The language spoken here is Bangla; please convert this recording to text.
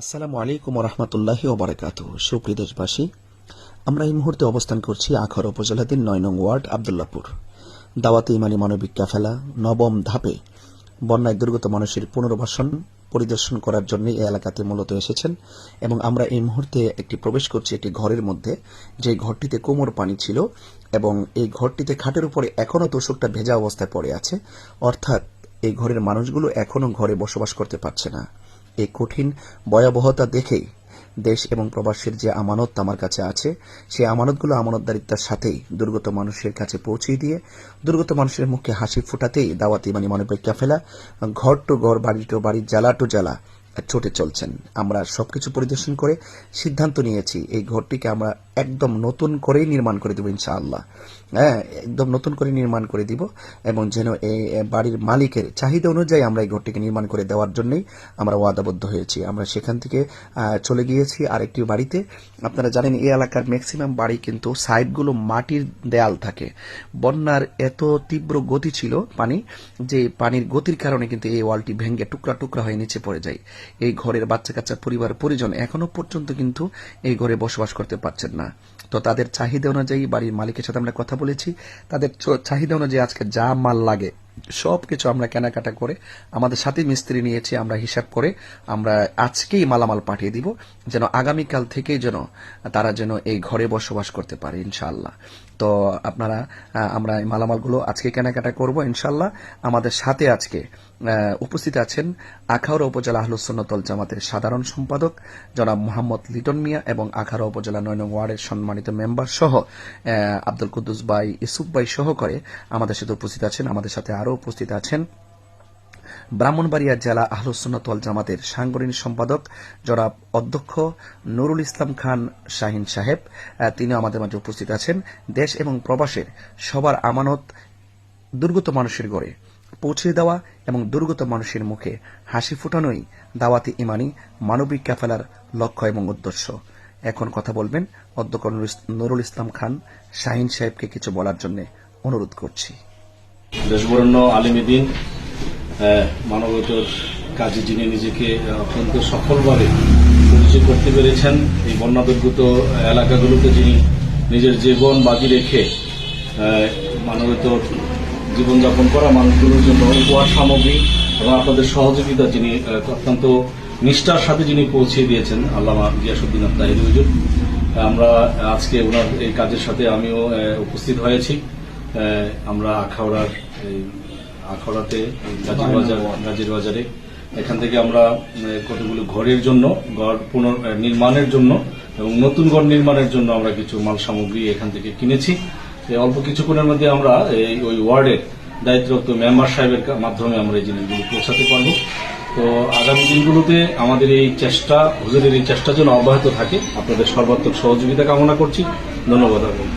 আসসালামু আলাইকুম রহমতুল্লাহ ওবরাকাত সুপ্রিয় দেশবাসী, আমরা এই মুহূর্তে অবস্থান করছি আখর উপজেলাধীন নয় নং ওয়ার্ড আবদুল্লাপুর দাওয়াতে ইমানি মানবিক ক্যাফেলা নবম ধাপে বন্যায় দুর্গত মানুষের পুনর্বাসন পরিদর্শন করার জন্য এই এলাকাতে মূলত এসেছেন এবং আমরা এই মুহূর্তে একটি প্রবেশ করছি একটি ঘরের মধ্যে। যে ঘরটিতে কোমর পানি ছিল এবং এই ঘরটিতে খাটের উপরে এখনও তোষকটা ভেজা অবস্থায় পড়ে আছে। অর্থাৎ এই ঘরের মানুষগুলো এখনও ঘরে বসবাস করতে পারছে না। এই কঠিন ভয়াবহতা দেখেই দেশ এবং প্রবাসীর যে আমানত আমার কাছে আছে সেই আমানতগুলো আমানতদারিতার সাথেই দুর্গত মানুষের কাছে পৌঁছিয়ে দিয়ে দুর্গত মানুষের মুখে হাসি ফোটাতেই দাওয়াতি মানে মানবিক ফেলা, ঘর টু ঘর, বাড়ি টু বাড়ি, জ্বালা টু জ্বালা ছুটে চলছেন। আমরা সবকিছু পরিদর্শন করে সিদ্ধান্ত নিয়েছি, এই ঘরটিকে আমরা একদম নতুন করেই নির্মাণ করে দেবো ইনশাআল্লাহ। হ্যাঁ একদম নতুন করে নির্মাণ করে দিব এবং যেন এই বাড়ির মালিকের চাহিদা অনুযায়ী আমরা এই ঘরটিকে নির্মাণ করে দেওয়ার জন্যই আমরা ওয়াদাবদ্ধ হয়েছি। আমরা সেখান থেকে চলে গিয়েছি আরেকটি বাড়িতে। আপনারা জানেন, এই এলাকার ম্যাক্সিমাম বাড়ি কিন্তু সাইডগুলো মাটির দেয়াল থাকে। বন্যার এত তীব্র গতি ছিল পানি যে পানির গতির কারণে কিন্তু এই ওয়ালটি ভেঙে টুকরা টুকরা হয়ে নিচে পড়ে যায়। এই ঘরের বাচ্চা কাচ্চা পরিবার পরিজন এখনও পর্যন্ত কিন্তু এই ঘরে বসবাস করতে পারছেন না। তো তাদের চাহিদা অনুযায়ী বাড়ির মালিকের সাথে আমরা কথা বলেছি। তাদের চাহিদা অনুযায়ী আজকে যা মাল লাগে সব কিছু আমরা কেনাকাটা করে, আমাদের সাথে মিস্ত্রি নিয়েছি, আমরা হিসাব করে আমরা আজকেই মালামাল পাঠিয়ে দিব, যেন আগামীকাল থেকেই যেন তারা যেন এই ঘরে বসবাস করতে পারে, ইনশাআল্লাহ। তো আপনারা আমরা এই মালামালগুলো আজকে কেনাকাটা করব, ইনশাআল্লাহ। আমাদের সাথে আজকে উপস্থিত আছেন আখাউড়া উপজেলা আহলুসন্নতল জামাতের সাধারণ সম্পাদক জনাব মোহাম্মদ লিটন মিয়া এবং আখাউড়া উপজেলা নয় নং ওয়ার্ডের সম্মানিত মেম্বার সহ আব্দুল কুদ্দুস ভাই ইসুফ ভাই সহ করে আমাদের সাথে উপস্থিত আছেন। আমাদের সাথে আরও উপস্থিত আছেন ব্রাহ্মণবাড়িয়া জেলা আহলুসুন্নত জামাতের সাংগঠনিক সম্পাদক, জনাব অধ্যক্ষ নুরুল ইসলাম খান শাহিন সাহেব। তিনিও আমাদের মাঝে উপস্থিত আছেন। দেশ এবং প্রবাসের সবার আমানত দুর্গত মানুষের গড়ে পৌঁছে দেওয়া এবং দুর্গত মানুষের মুখে হাসি ফোটানোই দাওয়াতি ইমানি, মানবিক ক্যাফেলার লক্ষ্য এবং উদ্দেশ্য। এখন কথা বলবেন অধ্যক্ষ নুরুল ইসলাম খান শাহিন সাহেবকে কিছু বলার জন্য অনুরোধ করছি। দেশবরণ্য আলিমেদিন মানবতার কাজে যিনি নিজেকে অত্যন্ত সফলভাবে পরিচয় করতে পেরেছেন, এই বন্যা দুর্গত এলাকাগুলোতে যিনি নিজের জীবন বাজি রেখে মানবতার জীবনযাপন করা মানুষগুলোর জন্য উপহার সামগ্রী এবং আপনাদের সহযোগিতা যিনি অত্যন্ত নিষ্ঠার সাথে যিনি পৌঁছে দিয়েছেন, আল্লামা গিয়াসুদ্দিন আত্মাহির হুজুর আমরা আজকে ওনার এই কাজের সাথে আমিও উপস্থিত হয়েছি। আমরা আখাউড়ার এই আখাউড়াতে গাজীর বাজারে এখান থেকে আমরা কতগুলো ঘরের জন্য, ঘর পুনর নির্মাণের জন্য এবং নতুন ঘর নির্মাণের জন্য আমরা কিছু মাল সামগ্রী এখান থেকে কিনেছি। অল্প কিছুক্ষণের মধ্যে আমরা এই, ওই ওয়ার্ডের দায়িত্বরত মেম্বার সাহেবের মাধ্যমে আমরা এই জিনিসগুলো পৌঁছাতে পারব। তো আগামী দিনগুলোতে আমাদের এই চেষ্টা, হুজুরের এই চেষ্টা যেন অব্যাহত থাকে। আপনাদের সর্বাত্মক সহযোগিতা কামনা করছি। ধন্যবাদ আপনাকে।